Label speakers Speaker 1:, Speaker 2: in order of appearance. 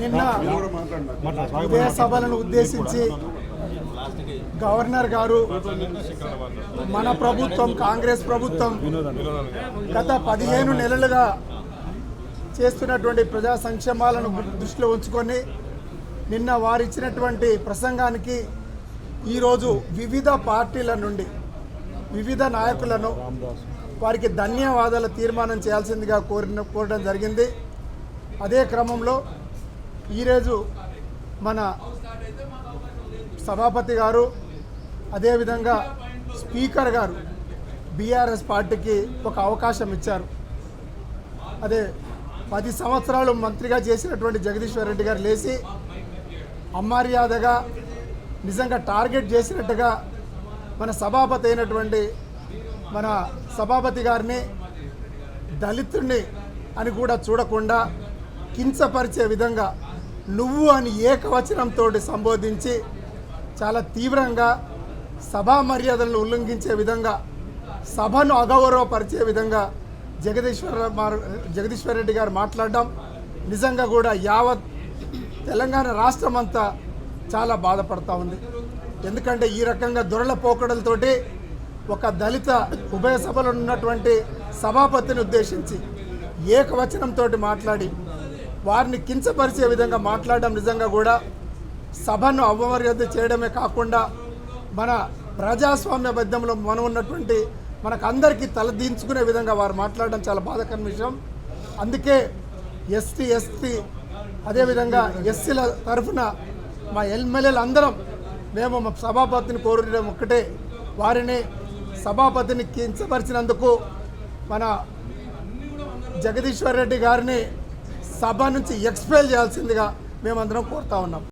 Speaker 1: నిన్న ఇదే సభలను ఉద్దేశించి గవర్నర్ గారు మన ప్రభుత్వం కాంగ్రెస్ ప్రభుత్వం గత పదిహేను నెలలుగా చేస్తున్నటువంటి ప్రజా సంక్షేమాలను దృష్టిలో ఉంచుకొని నిన్న వారు ఇచ్చినటువంటి ప్రసంగానికి ఈరోజు వివిధ పార్టీల నుండి వివిధ నాయకులను వారికి ధన్యవాదాల తీర్మానం చేయాల్సిందిగా కోరిన కోరడం జరిగింది. అదే క్రమంలో ఈరోజు మన సభాపతి గారు అదేవిధంగా స్పీకర్ గారు బీఆర్ఎస్ పార్టీకి ఒక అవకాశం ఇచ్చారు. అదే పది సంవత్సరాలు మంత్రిగా చేసినటువంటి జగదీశ్వర్ రెడ్డి గారు లేచి అమర్యాదగా నిజంగా టార్గెట్ చేసినట్టుగా మన సభాపతి అయినటువంటి మన సభాపతి గారిని దళితుడిని అని కూడా చూడకుండా కించపరిచే విధంగా నువ్వు అని ఏకవచనంతో సంబోధించి చాలా తీవ్రంగా సభా మర్యాదలను ఉల్లంఘించే విధంగా సభను అగౌరవపరిచే విధంగా జగదీశ్వర మార్- జగదీశ్వర్ రెడ్డి గారు మాట్లాడడం నిజంగా కూడా యావత్ తెలంగాణ రాష్ట్రం అంతా చాలా బాధపడతా ఉంది. ఎందుకంటే ఈ రకంగా దొరల పోకడలతోటి ఒక దళిత ఉభయ సభలో ఉన్నటువంటి సభాపతిని ఉద్దేశించి ఏకవచనంతో మాట్లాడి వారిని కించపరిచే విధంగా మాట్లాడడం నిజంగా కూడా సభను అవమర్యాద చేయడమే కాకుండా మన ప్రజాస్వామ్యబద్ధంలో మనం ఉన్నటువంటి మనకు అందరికీ తలదించుకునే విధంగా వారు మాట్లాడడం చాలా బాధాకరమైన విషయం. అందుకే ఎస్టీ ఎస్టీ అదేవిధంగా ఎస్సీల తరఫున మా ఎమ్మెల్యేలు అందరం మేము మా సభాపతిని కోరడం ఒక్కటే. వారిని సభాపతిని కించపరిచినందుకు మన జగదీశ్వర్ రెడ్డి గారిని సభ నుంచి ఎక్స్పెల్ చేయాల్సిందిగా మేమందరం కోరుతా ఉన్నాం.